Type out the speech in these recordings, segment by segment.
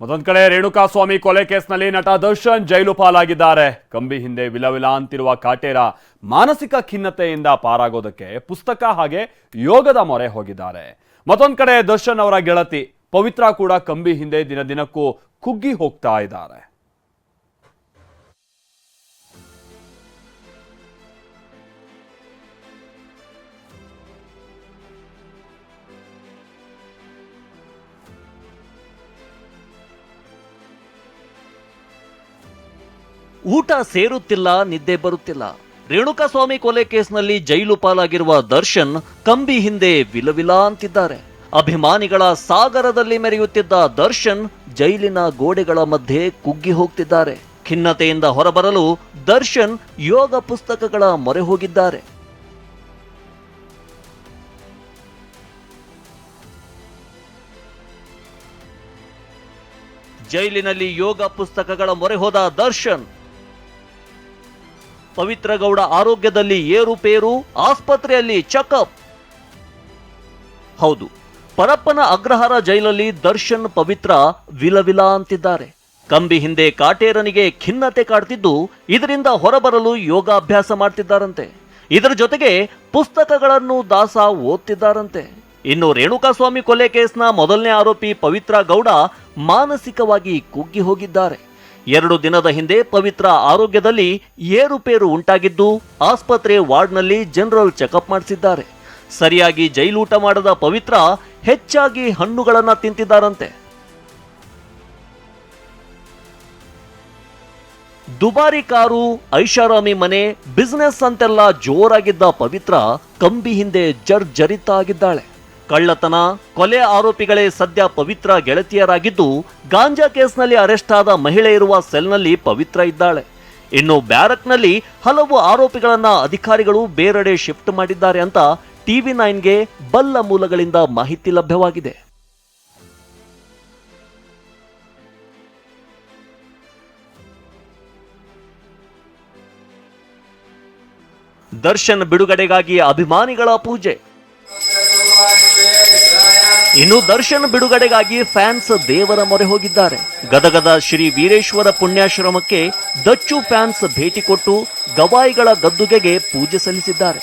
ಮತ್ತೊಂದ್ ಕಡೆ ರೇಣುಕಾಸ್ವಾಮಿ ಕೊಲೆ ಕೇಸ್ನಲ್ಲಿ ನಟ ದರ್ಶನ್ ಜೈಲು ಪಾಲಾಗಿದ್ದಾರೆ. ಕಂಬಿ ಹಿಂದೆ ವಿಲವಿಲ ಅಂತಿರುವ ಕಾಟೇರ ಮಾನಸಿಕ ಖಿನ್ನತೆಯಿಂದ ಪಾರಾಗೋದಕ್ಕೆ ಪುಸ್ತಕ ಹಾಗೆ ಯೋಗದ ಮೊರೆ ಹೋಗಿದ್ದಾರೆ. ಮತ್ತೊಂದು ಕಡೆ ದರ್ಶನ್ ಅವರ ಗೆಳತಿ ಪವಿತ್ರ ಕೂಡ ಕಂಬಿ ಹಿಂದೆ ದಿನ ದಿನಕ್ಕೂ ಕುಗ್ಗಿ ಹೋಗ್ತಾ ಇದ್ದಾರೆ. ಊಟ ಸೇರುತ್ತಿಲ್ಲ, ನಿದ್ದೆ ಬರುತ್ತಿಲ್ಲ. ರೇಣುಕಾಸ್ವಾಮಿ ಕೊಲೆ ಕೇಸ್ನಲ್ಲಿ ಜೈಲು ಪಾಲಾಗಿರುವ ದರ್ಶನ್ ಕಂಬಿ ಹಿಂದೆ ವಿಲವಿಲ ಅಂತಿದ್ದಾರೆ. ಅಭಿಮಾನಿಗಳ ಸಾಗರದಲ್ಲಿ ಮೆರೆಯುತ್ತಿದ್ದ ದರ್ಶನ್ ಜೈಲಿನ ಗೋಡೆಗಳ ಮಧ್ಯೆ ಕುಗ್ಗಿ ಹೋಗ್ತಿದ್ದಾರೆ. ಖಿನ್ನತೆಯಿಂದ ಹೊರಬರಲು ದರ್ಶನ್ ಯೋಗ ಪುಸ್ತಕಗಳ ಮೊರೆ ಹೋಗಿದ್ದಾರೆ. ಜೈಲಿನಲ್ಲಿ ಯೋಗ ಪುಸ್ತಕಗಳ ಮೊರೆ ಹೋದ ದರ್ಶನ್ ಪವಿತ್ರ ಗೌಡ ಆರೋಗ್ಯದಲ್ಲಿ ಏರುಪೇರು, ಆಸ್ಪತ್ರೆಯಲ್ಲಿ ಚೆಕಪ್. ಹೌದು, ಪರಪ್ಪನ ಅಗ್ರಹಾರ ಜೈಲಲ್ಲಿ ದರ್ಶನ್ ಪವಿತ್ರ ವಿಲವಿಲ ಅಂತಿದ್ದಾರೆ. ಕಂಬಿ ಹಿಂದೆ ಕಾಟೇರನಿಗೆ ಖಿನ್ನತೆ ಕಾಡ್ತಿದ್ದು, ಇದರಿಂದ ಹೊರಬರಲು ಯೋಗಾಭ್ಯಾಸ ಮಾಡ್ತಿದ್ದಾರಂತೆ. ಇದರ ಜೊತೆಗೆ ಪುಸ್ತಕಗಳನ್ನು ದಾಸ ಓದ್ತಿದ್ದಾರಂತೆ. ಇನ್ನು ರೇಣುಕಾಸ್ವಾಮಿ ಕೊಲೆ ಕೇಸ್ನ ಮೊದಲನೇ ಆರೋಪಿ ಪವಿತ್ರ ಗೌಡ ಮಾನಸಿಕವಾಗಿ ಕುಗ್ಗಿ ಹೋಗಿದ್ದಾರೆ. ಎರಡು ದಿನದ ಹಿಂದೆ ಪವಿತ್ರ ಆರೋಗ್ಯದಲ್ಲಿ ಏರುಪೇರು ಉಂಟಾಗಿದ್ದು ಆಸ್ಪತ್ರೆ ವಾರ್ಡ್ನಲ್ಲಿ ಜನರಲ್ ಚೆಕಪ್ ಮಾಡಿಸಿದ್ದಾರೆ. ಸರಿಯಾಗಿ ಜೈಲೂಟ ಮಾಡದ ಪವಿತ್ರ ಹೆಚ್ಚಾಗಿ ಹಣ್ಣುಗಳನ್ನು ತಿಂತಿದ್ದಾರಂತೆ. ದುಬಾರಿ ಕಾರು, ಐಷಾರಾಮಿ ಮನೆ, ಬಿಸ್ನೆಸ್ ಅಂತೆಲ್ಲ ಜೋರಾಗಿದ್ದ ಪವಿತ್ರ ಕಂಬಿ ಹಿಂದೆ ಜರ್ಜರಿತ ಆಗಿದ್ದಾಳೆ. ಕಳ್ಳತನ, ಕೊಲೆ ಆರೋಪಿಗಳೇ ಸದ್ಯ ಪವಿತ್ರ ಗೆಳತಿಯರಾಗಿದ್ದು, ಗಾಂಜಾ ಕೇಸ್ನಲ್ಲಿ ಅರೆಸ್ಟ್ ಆದ ಮಹಿಳೆ ಇರುವ ಸೆಲ್ನಲ್ಲಿ ಪವಿತ್ರ ಇದ್ದಾಳೆ. ಇನ್ನು ಬ್ಯಾರಕ್ನಲ್ಲಿ ಹಲವು ಆರೋಪಿಗಳನ್ನ ಅಧಿಕಾರಿಗಳು ಬೇರೆಡೆ ಶಿಫ್ಟ್ ಮಾಡಿದ್ದಾರೆ ಅಂತ ಟಿವಿ ನೈನ್ಗೆ ಬಲ್ಲ ಮೂಲಗಳಿಂದ ಮಾಹಿತಿ ಲಭ್ಯವಾಗಿದೆ. ದರ್ಶನ್ ಬಿಡುಗಡೆಗಾಗಿ ಅಭಿಮಾನಿಗಳ ಪೂಜೆ. ಇನ್ನು ದರ್ಶನ್ ಬಿಡುಗಡೆಗಾಗಿ ಫ್ಯಾನ್ಸ್ ದೇವರ ಮೊರೆ ಹೋಗಿದ್ದಾರೆ. ಗದಗದ ಶ್ರೀ ವೀರೇಶ್ವರ ಪುಣ್ಯಾಶ್ರಮಕ್ಕೆ ದಚ್ಚು ಫ್ಯಾನ್ಸ್ ಭೇಟಿ ಕೊಟ್ಟು ಗವಾಯಿಗಳ ಗದ್ದುಗೆಗೆ ಪೂಜೆ ಸಲ್ಲಿಸಿದ್ದಾರೆ.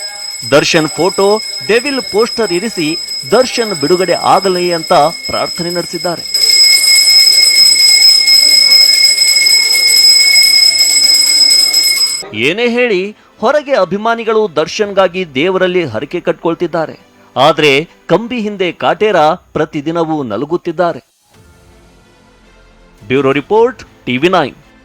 ದರ್ಶನ್ ಫೋಟೋ, ಡೆವಿಲ್ ಪೋಸ್ಟರ್ ಇರಿಸಿ ದರ್ಶನ್ ಬಿಡುಗಡೆ ಆಗಲಿ ಅಂತ ಪ್ರಾರ್ಥನೆ ನಡೆಸಿದ್ದಾರೆ. ಏನೇ ಹೇಳಿ ಹೊರಗೆ ಅಭಿಮಾನಿಗಳು ದರ್ಶನ್ಗಾಗಿ ದೇವರಲ್ಲಿ ಹರಕೆ ಕಟ್ಕೊಳ್ತಿದ್ದಾರೆ. ಆದ್ರೆ ಕಂಬಿ ಹಿಂದೆ ಕಾಟೇರ ಪ್ರತಿದಿನವೂ ನಲುಗುತ್ತಿದ್ದಾರೆ. Bureau report TV nine.